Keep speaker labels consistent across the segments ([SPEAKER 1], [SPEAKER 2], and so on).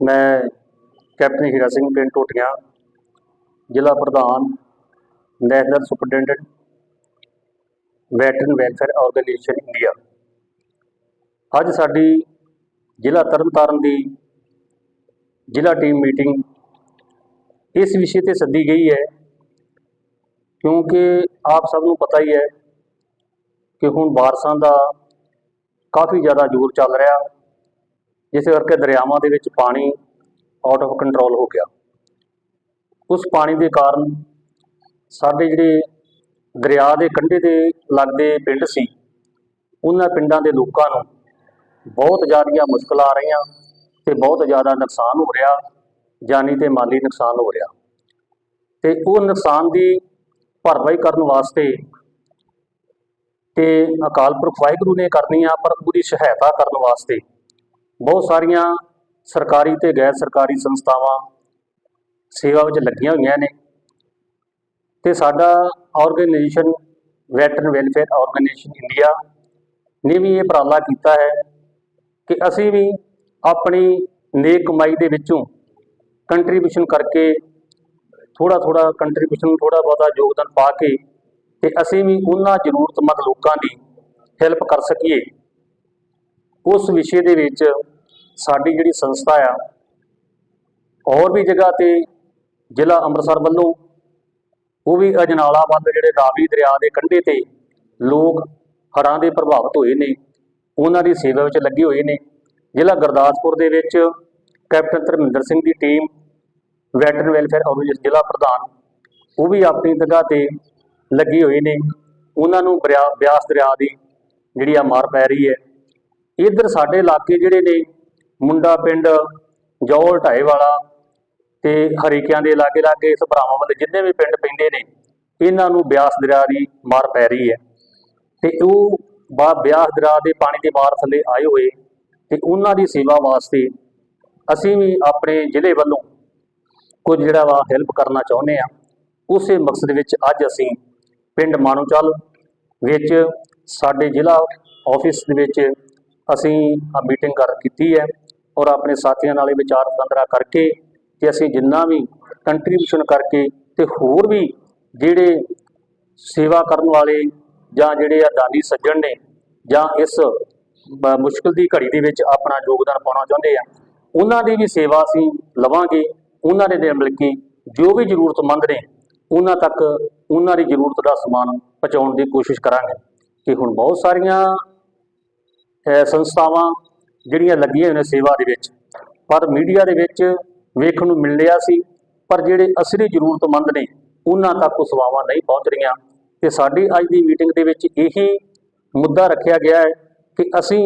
[SPEAKER 1] ਮੈਂ ਕੈਪਟਨ ਹੀਰਾ ਸਿੰਘ ਪਿੰਡ ਟੋਟੀਆਂ, ਜ਼ਿਲ੍ਹਾ ਪ੍ਰਧਾਨ, national superintendent, veteran welfare organisation India. ਅੱਜ ਸਾਡੀ ਜ਼ਿਲ੍ਹਾ ਤਰਨਤਾਰਨ ਦੀ ਜ਼ਿਲ੍ਹਾ ਟੀਮ ਮੀਟਿੰਗ ਇਸ ਵਿਸ਼ੇ ਤੇ ਸੱਦੀ ਗਈ ਹੈ, ਕਿਉਂਕਿ ਆਪ ਸਭ ਨੂੰ ਪਤਾ ਹੀ ਹੈ ਕਿ ਹੁਣ ਬਾਰਸ਼ਾਂ ਦਾ ਕਾਫੀ ਜ਼ਿਆਦਾ ਜ਼ੋਰ ਚੱਲ ਰਿਹਾ, ਜਿਸ ਕਰਕੇ ਦਰਿਆਵਾਂ ਦੇ ਵਿੱਚ ਪਾਣੀ ਆਊਟ ਆਫ ਕੰਟਰੋਲ ਹੋ ਗਿਆ। ਉਸ ਪਾਣੀ ਦੇ ਕਾਰਨ ਸਾਡੇ ਜਿਹੜੇ ਦਰਿਆ ਦੇ ਕੰਢੇ ਦੇ ਲੱਗਦੇ ਪਿੰਡ ਸੀ, ਉਹਨਾਂ ਪਿੰਡਾਂ ਦੇ ਲੋਕਾਂ ਨੂੰ ਬਹੁਤ ਜ਼ਿਆਦੀਆਂ ਮੁਸ਼ਕਲਾਂ ਆ ਰਹੀਆਂ ਤੇ ਬਹੁਤ ਜ਼ਿਆਦਾ ਨੁਕਸਾਨ ਹੋ ਰਿਹਾ, ਜਾਨੀ ਤੇ ਮਾਲੀ ਨੁਕਸਾਨ ਹੋ ਰਿਹਾ। ਤੇ ਉਹ ਨੁਕਸਾਨ ਦੀ ਭਰਪਾਈ ਕਰਨ ਵਾਸਤੇ ਤੇ ਅਕਾਲ ਪੁਰਖ ਵਾਹਿਗੁਰੂ ਨੇ ਕਰਨੀ ਆ, ਪਰ ਉਹਦੀ ਸਹਾਇਤਾ ਕਰਨ ਵਾਸਤੇ ਬਹੁਤ ਸਾਰੀਆਂ ਸਰਕਾਰੀ ਤੇ ਗੈਰ ਸਰਕਾਰੀ ਸੰਸਥਾਵਾਂ ਸੇਵਾ ਵਿੱਚ ਲੱਗੀਆਂ ਹੋਈਆਂ ਨੇ। ਤੇ ਸਾਡਾ organisation veteran welfare organisation India ਨੇ ਵੀ ਇਹ ਉਪਰਾਲਾ ਕੀਤਾ ਹੈ ਕਿ ਅਸੀਂ ਵੀ ਆਪਣੀ ਨੇਕ ਕਮਾਈ ਦੇ ਵਿੱਚੋਂ ਕੰਟਰੀਬਿਊਸ਼ਨ ਕਰਕੇ ਥੋੜਾ ਥੋੜਾ ਕੰਟਰੀਬਿਊਸ਼ਨ ਥੋੜਾ ਬਹੁਤਾ ਯੋਗਦਾਨ ਪਾ ਕੇ ਤੇ ਅਸੀਂ ਵੀ ਉਹਨਾਂ ਜ਼ਰੂਰਤਮੰਦ ਲੋਕਾਂ ਦੀ ਹੈਲਪ ਕਰ ਸਕੀਏ। ਉਸ ਵਿਸ਼ੇ ਦੇ ਵਿੱਚ ਸਾਡੀ ਜਿਹੜੀ ਸੰਸਥਾ ਆ, ਹੋਰ ਵੀ ਜਗ੍ਹਾ ਤੇ ਜ਼ਿਲ੍ਹਾ ਅੰਮ੍ਰਿਤਸਰ ਵੱਲੋਂ ਉਹ ਵੀ ਅਜਨਾਲਾ ਵੱਲ ਜਿਹੜੇ ਰਾਵੀ ਦਰਿਆ ਦੇ ਕੰਢੇ ਤੇ ਲੋਕ ਹੜ੍ਹਾਂ ਦੇ ਪ੍ਰਭਾਵਿਤ ਹੋਏ ਨੇ, ਉਹਨਾਂ ਦੀ ਸੇਵਾ ਵਿੱਚ ਲੱਗੇ ਹੋਏ ਨੇ। ਜ਼ਿਲ੍ਹਾ ਗੁਰਦਾਸਪੁਰ ਦੇ ਵਿੱਚ ਕੈਪਟਨ ਧਰਮਿੰਦਰ ਸਿੰਘ ਦੀ ਟੀਮ ਵੈਟਰਨ ਵੈਲਫੇਅਰ ਆਰਗੇਨਾਈਜੇਸ਼ਨ ਜ਼ਿਲ੍ਹਾ ਪ੍ਰਧਾਨ ਉਹ ਵੀ ਆਪਣੀ ਜਗ੍ਹਾ ਤੇ ਲੱਗੇ ਹੋਏ ਨੇ। ਉਹਨਾਂ ਨੂੰ ਬਰਿਆ- ਬਿਆਸ ਦਰਿਆ ਦੀ ਜਿਹੜੀ ਆ ਮਾਰ ਪੈ ਰਹੀ ਹੈ। ਇੱਧਰ ਸਾਡੇ ਇਲਾਕੇ ਜਿਹੜੇ ਨੇ, ਮੁੰਡਾ ਪਿੰਡ ਜੌਲ ਢਾਏ ਵਾਲਾ ਤੇ ਹਰੀਕਿਆਂ ਦੇ ਲਾਗੇ ਲਾਗੇ ਸਭਰਾਵਾਂ ਵਾਲੇ ਜਿੰਨੇ ਵੀ ਪਿੰਡ ਪੈਂਦੇ ਨੇ, ਇਹਨਾਂ ਨੂੰ ਬਿਆਸ ਦਰਿਆ ਦੀ ਮਾਰ ਪੈ ਰਹੀ ਹੈ। ਤੇ ਉਹ ਬਾ, ਬਿਆਸ ਦਰਿਆ ਦੇ ਪਾਣੀ ਦੇ ਮਾਰ ਥੱਲੇ ਆਏ ਹੋਏ ਤੇ ਉਹਨਾਂ ਦੀ ਸੇਵਾ ਵਾਸਤੇ ਅਸੀਂ ਵੀ ਆਪਣੇ ਜ਼ਿਲ੍ਹੇ ਵੱਲੋਂ ਕੁਝ ਜਿਹੜਾ ਵਾ ਹੈਲਪ ਕਰਨਾ ਚਾਹੁੰਦੇ ਆ ਉਸੇ ਮਕਸਦ ਵਿੱਚ ਅੱਜ ਅਸੀਂ ਪਿੰਡ ਮਾਨੋਚਲ ਵਿੱਚ ਸਾਡੇ ਜ਼ਿਲ੍ਹਾ ਆਫਿਸ ਦੇ ਵਿੱਚ ਅਸੀਂ ਆ ਮੀਟਿੰਗ ਕਰ ਕੀਤੀ ਹੈ ਔਰ ਆਪਣੇ ਸਾਥੀਆਂ ਨਾਲ ਇਹ ਵਿਚਾਰ ਵਟਾਂਦਰਾ ਕਰਕੇ ਤੇ ਅਸੀਂ ਜਿੰਨਾ ਵੀ ਕੰਟਰੀਬਿਊਸ਼ਨ ਕਰਕੇ ਤੇ ਹੋਰ ਵੀ ਜਿਹੜੇ ਸੇਵਾ ਕਰਨ ਵਾਲੇ ਜਾਂ ਜਿਹੜੇ ਆ ਦਾਨੀ ਸੱਜਣ ਨੇ ਜਾਂ ਇਸ ਮੁਸ਼ਕਲ ਦੀ ਘੜੀ ਦੇ ਵਿੱਚ ਆਪਣਾ ਯੋਗਦਾਨ ਪਾਉਣਾ ਚਾਹੁੰਦੇ ਆ, ਉਹਨਾਂ ਦੀ ਵੀ ਸੇਵਾ ਅਸੀਂ ਲਵਾਂਗੇ, ਉਹਨਾਂ ਦੇ ਨਾਲ ਮਿਲ ਕੇ, ਜੋ ਵੀ ਜ਼ਰੂਰਤਮੰਦ ਨੇ, ਉਹਨਾਂ ਤੱਕ ਉਹਨਾਂ ਦੀ ਜ਼ਰੂਰਤ ਦਾ ਸਮਾਨ ਪਹੁੰਚਾਉਣ ਦੀ ਕੋਸ਼ਿਸ਼ ਕਰਾਂਗੇ। ਕਿ ਹੁਣ ਬਹੁਤ ਸਾਰੀਆਂ ਸੰਸਥਾਵਾਂ ਜਿਹੜੀਆਂ ਲੱਗੀਆਂ ਹੋਈਆਂ ਨੇ ਸੇਵਾ ਦੇ ਵਿੱਚ, ਪਰ ਮੀਡੀਆ ਦੇ ਵਿੱਚ ਵੇਖਣ ਨੂੰ ਮਿਲ ਰਿਹਾ ਸੀ, ਪਰ ਜਿਹੜੇ ਅਸਲੀ ਜ਼ਰੂਰਤਮੰਦ ਨੇ, ਉਹਨਾਂ ਤੱਕ ਉਹ ਸੇਵਾਵਾਂ ਨਹੀਂ ਪਹੁੰਚ ਰਹੀਆਂ। ਤੇ ਸਾਡੀ ਅੱਜ ਦੀ ਮੀਟਿੰਗ ਦੇ ਵਿੱਚ ਇਹੀ ਮੁੱਦਾ ਰੱਖਿਆ ਗਿਆ ਹੈ ਕਿ ਅਸੀਂ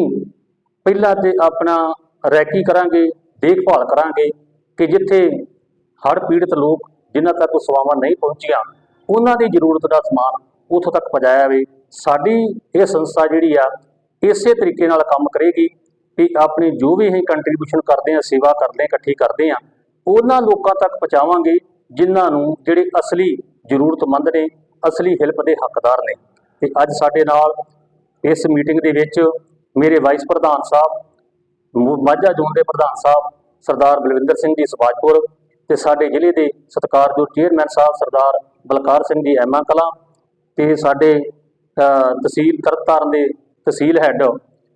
[SPEAKER 1] ਪਹਿਲਾਂ ਤੇ ਆਪਣਾ ਰੈਕੀ ਕਰਾਂਗੇ, ਦੇਖਭਾਲ ਕਰਾਂਗੇ ਕਿ ਜਿੱਥੇ ਹੜ੍ਹ ਪੀੜਤ ਲੋਕ ਜਿਨ੍ਹਾਂ ਤੱਕ ਉਹ ਸੇਵਾਵਾਂ ਨਹੀਂ ਪਹੁੰਚੀਆਂ ਉਹਨਾਂ ਦੀ ਜ਼ਰੂਰਤ ਦਾ ਸਮਾਨ ਉੱਥੋਂ ਤੱਕ ਪਹੁੰਚਾਇਆ ਜਾਵੇ। ਸਾਡੀ ਇਹ ਸੰਸਥਾ ਜਿਹੜੀ ਆ, ਇਸੇ ਤਰੀਕੇ ਨਾਲ ਕੰਮ ਕਰੇਗੀ ਕਿ ਆਪਣੀ ਜੋ ਵੀ ਅਸੀਂ ਕੰਟਰੀਬਿਊਸ਼ਨ ਕਰਦੇ ਆ ਸੇਵਾ ਕਰਦੇ ਆ ਇਕੱਠੀ ਕਰਦੇ ਆ ਉਹਨਾਂ ਲੋਕਾਂ ਤੱਕ ਪਹੁੰਚਾਵਾਂਗੇ ਜਿਨ੍ਹਾਂ ਨੂੰ ਜਿਹੜੇ ਅਸਲੀ ਜ਼ਰੂਰਤਮੰਦ ਨੇ, ਅਸਲੀ ਹੈਲਪ ਦੇ ਹੱਕਦਾਰ ਨੇ। ਤੇ ਅੱਜ ਸਾਡੇ ਨਾਲ ਇਸ ਮੀਟਿੰਗ ਦੇ ਵਿੱਚ ਮੇਰੇ ਵਾਈਸ ਪ੍ਰਧਾਨ ਸਾਹਿਬ ਮਾਝਾ ਜ਼ੋਨ ਦੇ ਪ੍ਰਧਾਨ ਸਾਹਿਬ, ਸਰਦਾਰ ਬਲਵਿੰਦਰ ਸਿੰਘ ਜੀ ਸਬਾਜਪੁਰ ਤੇ ਸਾਡੇ ਜ਼ਿਲ੍ਹੇ ਦੇ ਸਤਿਕਾਰਯੋਗ ਚੇਅਰਮੈਨ ਸਾਹਿਬ ਸਰਦਾਰ ਬਲਕਾਰ ਸਿੰਘ ਜੀ ਐਮਾ ਕਲਾਂ ਤੇ ਸਾਡੇ ਅ, ਤਹਿਸੀਲ ਤਰਨਤਾਰਨ ਦੇ ਤਹਿਸੀਲ ਹੈੱਡ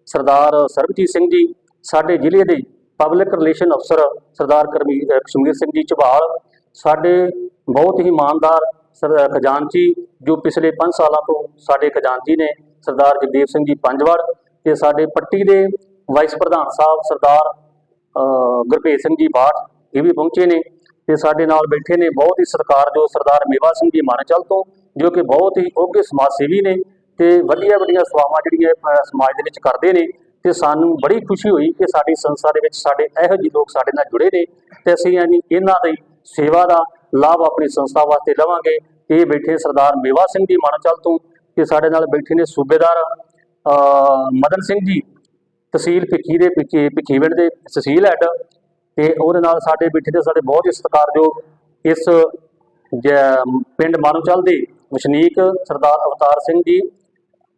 [SPEAKER 1] ਸਰਦਾਰ ਸਰਬਜੀਤ ਸਿੰਘ ਜੀ ਸਾਡੇ ਜ਼ਿਲ੍ਹੇ ਦੇ ਪਬਲਿਕ ਰਿਲੇਸ਼ਨ ਅਫਸਰ ਸਰਦਾਰ ਕਰਮੀਰ ਕਸ਼ਮੀਰ ਸਿੰਘ ਜੀ ਝਬਾਲ ਸਾਡੇ ਬਹੁਤ ਹੀ ਇਮਾਨਦਾਰ ਸਰ ਖਜ਼ਾਨਚੀ ਜੋ ਪਿਛਲੇ 5 ਸਾਲਾਂ ਤੋਂ ਸਾਡੇ ਖਜ਼ਾਨਚੀ ਨੇ ਸਰਦਾਰ ਜਗਦੇਵ ਸਿੰਘ ਜੀ ਪੰਜਵੜ ਤੇ ਸਾਡੇ ਪੱਟੀ ਦੇ ਵਾਈਸ ਪ੍ਰਧਾਨ ਸਾਹਿਬ ਸਰਦਾਰ ਅ, ਸਿੰਘ ਜੀ ਬਾਠ ਇਹ ਵੀ ਪਹੁੰਚੇ ਨੇ। ਤੇ ਸਾਡੇ ਨਾਲ ਬੈਠੇ ਨੇ ਬਹੁਤ ਹੀ ਸਤਿਕਾਰਯੋਗ ਸਰਦਾਰ ਮੇਵਾ ਸਿੰਘ ਜੀ ਮਾਨਚਲ ਤੋਂ, ਜੋ ਕਿ ਬਹੁਤ ਹੀ ਉੱਘੇ ਸਮਾਜ ਸੇਵੀ ਨੇ ਤੇ ਵੱਡੀਆਂ ਵੱਡੀਆਂ ਸੇਵਾਵਾਂ ਜਿਹੜੀਆਂ ਸਮਾਜ ਦੇ ਵਿੱਚ ਕਰਦੇ ਨੇ ਤੇ ਸਾਨੂੰ ਬੜੀ ਖੁਸ਼ੀ ਹੋਈ ਕਿ ਸਾਡੀ ਸੰਸਥਾ ਦੇ ਵਿੱਚ ਸਾਡੇ ਇਹੋ ਜਿਹੇ ਲੋਕ ਸਾਡੇ ਨਾਲ ਜੁੜੇ ਨੇ ਤੇ ਅਸੀਂ ਯਾਨੀ ਇਹਨਾਂ ਦੀ ਸੇਵਾ ਦਾ ਲਾਭ ਆਪਣੀ ਸੰਸਥਾ ਵਾਸਤੇ ਲਵਾਂਗੇ। ਇਹ ਬੈਠੇ ਸਰਦਾਰ ਮੇਵਾ ਸਿੰਘ ਜੀ ਮਾਨਚਲ ਤੋਂ ਤੇ ਸਾਡੇ ਨਾਲ ਬੈਠੇ ਨੇ ਸੂਬੇਦਾਰ ਮਦਨ ਸਿੰਘ ਜੀ, ਤਹਿਸੀਲ ਭਿੱਖੀ ਦੇ ਭਿੱਖੀ ਭਿੱਖੀਵਿੰਡ ਦੇ ਤਹਿਸੀਲ ਹੈੱਡ ਤੇ ਉਹਦੇ ਨਾਲ ਸਾਡੇ ਬੈਠੇ ਦੇ ਸਾਡੇ ਬਹੁਤ ਹੀ ਸਤਿਕਾਰਯੋਗ ਇਸ, ਜ- ਪਿੰਡ ਮਾਨੂਚਲ ਦੇ ਵਸਨੀਕ ਸਰਦਾਰ ਅਵਤਾਰ ਸਿੰਘ ਜੀ,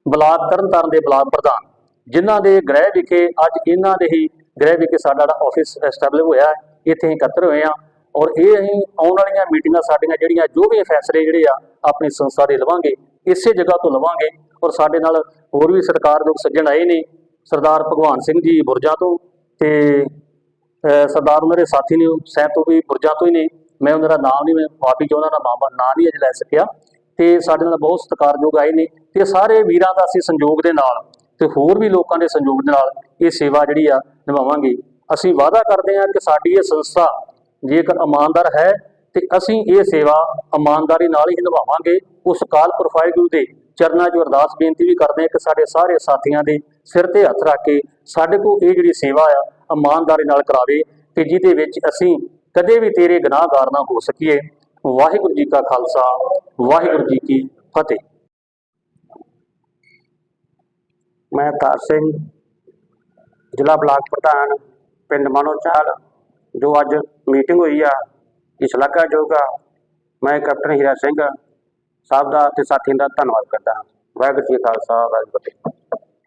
[SPEAKER 1] ਬਲਾਕ ਤਰਨਤਾਰਨ ਦੇ ਬਲਾਕ ਪ੍ਰਧਾਨ, ਜਿਨ੍ਹਾਂ ਦੇ ਗ੍ਰਹਿ ਵਿਖੇ ਅੱਜ ਇਹਨਾਂ ਦੇ ਹੀ ਗ੍ਰਹਿ ਵਿਖੇ ਸਾਡਾ ਜਿਹੜਾ ਆਫਿਸ ਐਸਟੈਬਲਿਸ਼ ਹੋਇਆ ਇੱਥੇ ਅਸੀਂ ਇਕੱਤਰ ਹੋਏ ਆ ਔਰ ਇਹ ਅਸੀਂ ਆਉਣ ਵਾਲੀਆਂ ਮੀਟਿੰਗਾਂ ਸਾਡੀਆਂ ਜਿਹੜੀਆਂ ਜੋ ਵੀ ਫੈਸਲੇ ਜਿਹੜੇ ਆ ਆਪਣੀ ਸੰਸਥਾ ਦੇ ਲਵਾਂਗੇ, ਇਸੇ ਜਗ੍ਹਾ ਤੋਂ ਲਵਾਂਗੇ ਔਰ ਸਾਡੇ ਨਾਲ ਹੋਰ ਵੀ ਸਰਕਾਰ ਲੋਕ ਸੱਜਣ ਆਏ ਨੇ, ਸਰਦਾਰ ਭਗਵਾਨ ਸਿੰਘ ਜੀ ਬੁਰਜਾ ਤੋਂ ਤੇ ਸਰਦਾਰ ਉਹਨਾਂ ਦੇ ਸਾਥੀ ਨੇ ਸਹਿਤ ਤੋਂ ਵੀ ਬੁਰਜਾ ਤੋਂ ਹੀ ਨੇ। ਮੈਂ ਉਹਨਾਂ ਦਾ ਨਾਮ ਨਹੀਂ, ਮੈਂ ਆਪ ਹੀ ਜੋ ਉਹਨਾਂ ਦਾ ਨਾਮ ਨਾਂ ਨਹੀਂ ਅਜੇ ਲੈ ਸਕਿਆ। ਤੇ ਸਾਡੇ ਨਾਲ ਬਹੁਤ ਸਤਿਕਾਰਯੋਗ ਆਏ ਨੇ ਤੇ ਸਾਰੇ ਵੀਰਾਂ ਦਾ ਅਸੀਂ ਸੰਯੋਗ ਦੇ ਨਾਲ ਤੇ ਹੋਰ ਵੀ ਲੋਕਾਂ ਦੇ ਸੰਯੋਗ ਦੇ ਨਾਲ ਇਹ ਸੇਵਾ ਜਿਹੜੀ ਆ ਨਿਭਾਵਾਂਗੇ। ਅਸੀਂ ਵਾਅਦਾ ਕਰਦੇ ਹਾਂ ਕਿ ਸਾਡੀ ਇਹ ਸੰਸਥਾ ਜੇਕਰ ਇਮਾਨਦਾਰ ਹੈ ਤੇ ਅਸੀਂ ਇਹ ਸੇਵਾ ਇਮਾਨਦਾਰੀ ਨਾਲ ਹੀ ਨਿਭਾਵਾਂਗੇ। ਉਸ ਕਾਲ ਪ੍ਰੋਫਾਈਲ ਗੁਰੂ ਦੇ ਚਰਨਾਂ 'ਚ ਅਰਦਾਸ ਬੇਨਤੀ ਵੀ ਕਰਦੇ ਹਾਂ ਕਿ ਸਾਡੇ ਸਾਰੇ ਸਾਥੀਆਂ ਦੇ ਸਿਰ ਤੇ ਹੱਥ ਰੱਖ ਕੇ ਸਾਡੇ ਕੋਲ ਇਹ ਜਿਹੜੀ ਸੇਵਾ ਆ ਇਮਾਨਦਾਰੀ ਨਾਲ ਕਰਾਵੇ ਕਿ ਜਿਹਦੇ ਵਿੱਚ ਅਸੀਂ ਕਦੇ ਵੀ ਤੇਰੇ ਗੁਨਾਹਗਾਰ ਨਾ ਹੋ ਸਕੀਏ। ਵਾਹਿਗੁਰੂ ਜੀ ਕਾ ਖਾਲਸਾ, ਵਾਹਿਗੁਰੂ ਜੀ ਕੀ ਫਤਿਹ।
[SPEAKER 2] ਮੈਂ ਅਵਤਾਰ ਸਿੰਘ, ਜ਼ਿਲ੍ਹਾ ਬਲਾਕ ਪ੍ਰਧਾਨ ਪਿੰਡ ਮਾਨੋਚਾਲ ਜੋ ਅੱਜ ਮੀਟਿੰਗ ਹੋਈ ਆ ਇਸ ਸ਼ਲਾਘਾਯੋਗ ਆ। ਮੈਂ ਕੈਪਟਨ ਹੀਰਾ ਸਿੰਘ, ਸਾਹਿਬ ਦਾ ਤੇ ਸਾਥੀਆਂ ਦਾ ਧੰਨਵਾਦ ਕਰਦਾ ਹਾਂ। ਵਾਹਿਗੁਰੂ ਜੀ ਕਾ ਖਾਲਸਾ, ਵਾਹਿਗੁਰੂ ਜੀ ਫਤਿਹ।